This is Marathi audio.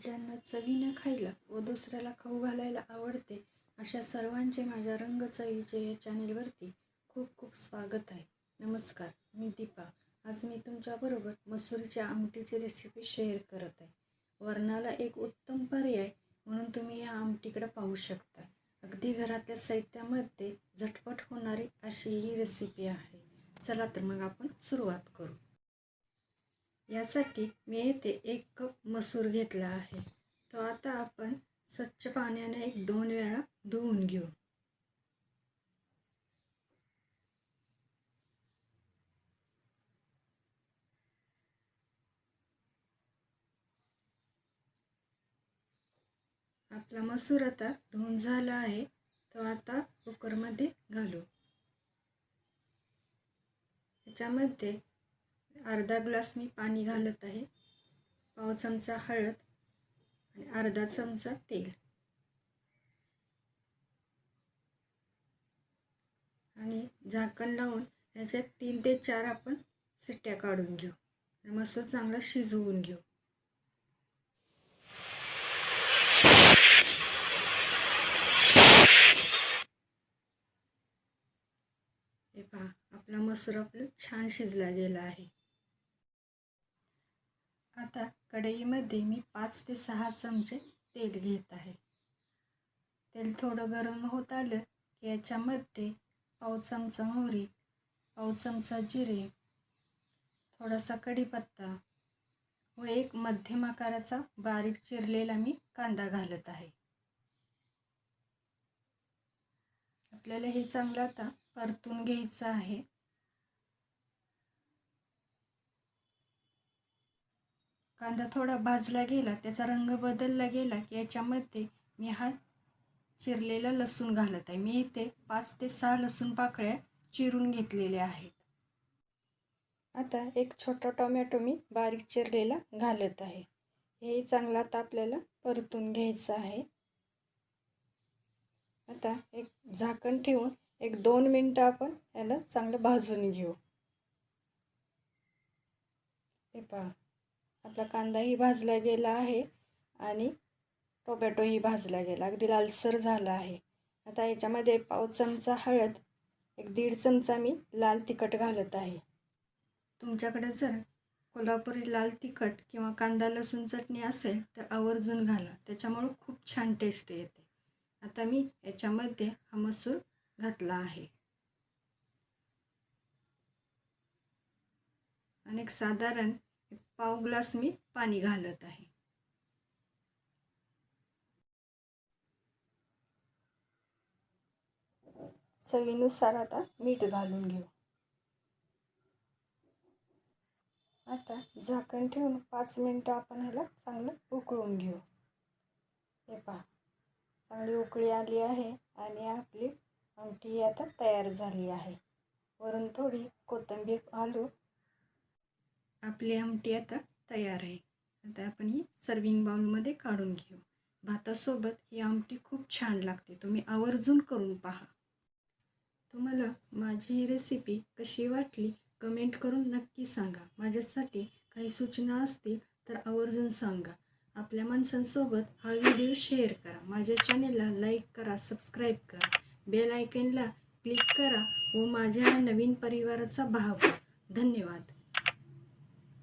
ज्यांना चवीनं खायला व दुसऱ्याला खाऊ घालायला आवडते अशा सर्वांचे माझ्या रंगचवीचे या चॅनेलवरती खूप खूप स्वागत आहे. नमस्कार मी दीपा. आज मी तुमच्याबरोबर मसुरीच्या आमटीची रेसिपी शेअर करत आहे. वरणाला एक उत्तम पर्याय म्हणून तुम्ही या आमटीकडे पाहू शकता. अगदी घरातल्या साहित्यामध्ये झटपट होणारी अशी ही रेसिपी आहे. चला तर मग आपण सुरुवात करू. यासाठी मी येथे एक कप मसूर घेतला आहे. तो आता आपण स्वच्छ पाण्याने एक दोन वेळा धुवून घेऊ. आपला मसूर आता धुवून झाला आहे. तो आता कुकरमध्ये घालू. त्याच्यामध्ये अर्धा ग्लास मी पाणी घालत आहे. पाव चमचा हळद आणि अर्धा चमचा तेल. आणि झाकण लावून याच्यात तीन ते चार आपण सिट्ट्या काढून घेऊ. आणि मसूर चांगला शिजवून घेऊ. हे पहा आपला मसूर आपलं छान शिजला गेला आहे. आता कढईमध्ये मी पाच ते सहा चमचे तेल घेत आहे. तेल थोडं गरम होत आलं की याच्यामध्ये पाव चमचा मोहरी पाव चमचा जिरे थोडासा कढीपत्ता व एक मध्यम आकाराचा बारीक चिरलेला मी कांदा घालत आहे. आपल्याला हे चांगलं आता परतून घ्यायचं आहे. कांदा थोडा भाजला गेला त्याचा रंग बदलला गेला की याच्यामध्ये मी हा चिरलेला लसूण घालत आहे. मी इथे पाच ते सहा लसूण पाकळ्या चिरून घेतलेल्या आहेत. आता एक छोटा टोमॅटो मी बारीक चिरलेला घालत आहे. हे चांगलं आता आपल्याला परतून घ्यायचं आहे. आता एक झाकण ठेवून एक दोन मिनटं आपण याला चांगलं भाजून घेऊ. हे पहा. आपला कांदाही भाजला गेला आहे आणि टोमॅटोही भाजला गेला. अगदी लालसर झाला आहे. आता याच्यामध्ये पाव चमचा हळद एक दीड चमचा मी लाल तिखट घालत आहे. तुमच्याकडे जर कोल्हापुरी लाल तिखट किंवा कांदा लसूण चटणी असेल तर आवर्जून घाला. त्याच्यामुळं खूप छान टेस्ट येते. आता मी याच्यामध्ये हा मसूर घातला आहे. आणि साधारण पाव ग्लास मी पाणी घालत आहे. चवीनुसार आता मीठ घालून घेऊ. आता झाकण ठेवून पाच मिनटं आपण ह्याला चांगलं उकळून घेऊ. हे पहा चांगली उकळी आली आहे आणि आपली आमटी आता तयार झाली आहे. वरून थोडी कोथिंबीर घालू आपली आमटी आता तयार आहे. आता आपण ही सर्विंग बाउलमध्ये काढून घेऊ. भातासोबत ही आमटी खूप छान लागते. तुम्ही आवर्जून करून पहा. तुम्हाला माझी ही रेसिपी कशी वाटली कमेंट करून नक्की सांगा. माझ्यासाठी काही सूचना असतील तर आवर्जून सांगा. आपल्या माणसांसोबत हा व्हिडिओ शेअर करा. माझ्या चॅनेलला लाईक करा सबस्क्राईब करा. बेल आयकनला क्लिक करा व माझ्या नवीन परिवाराचा भाव धन्यवाद.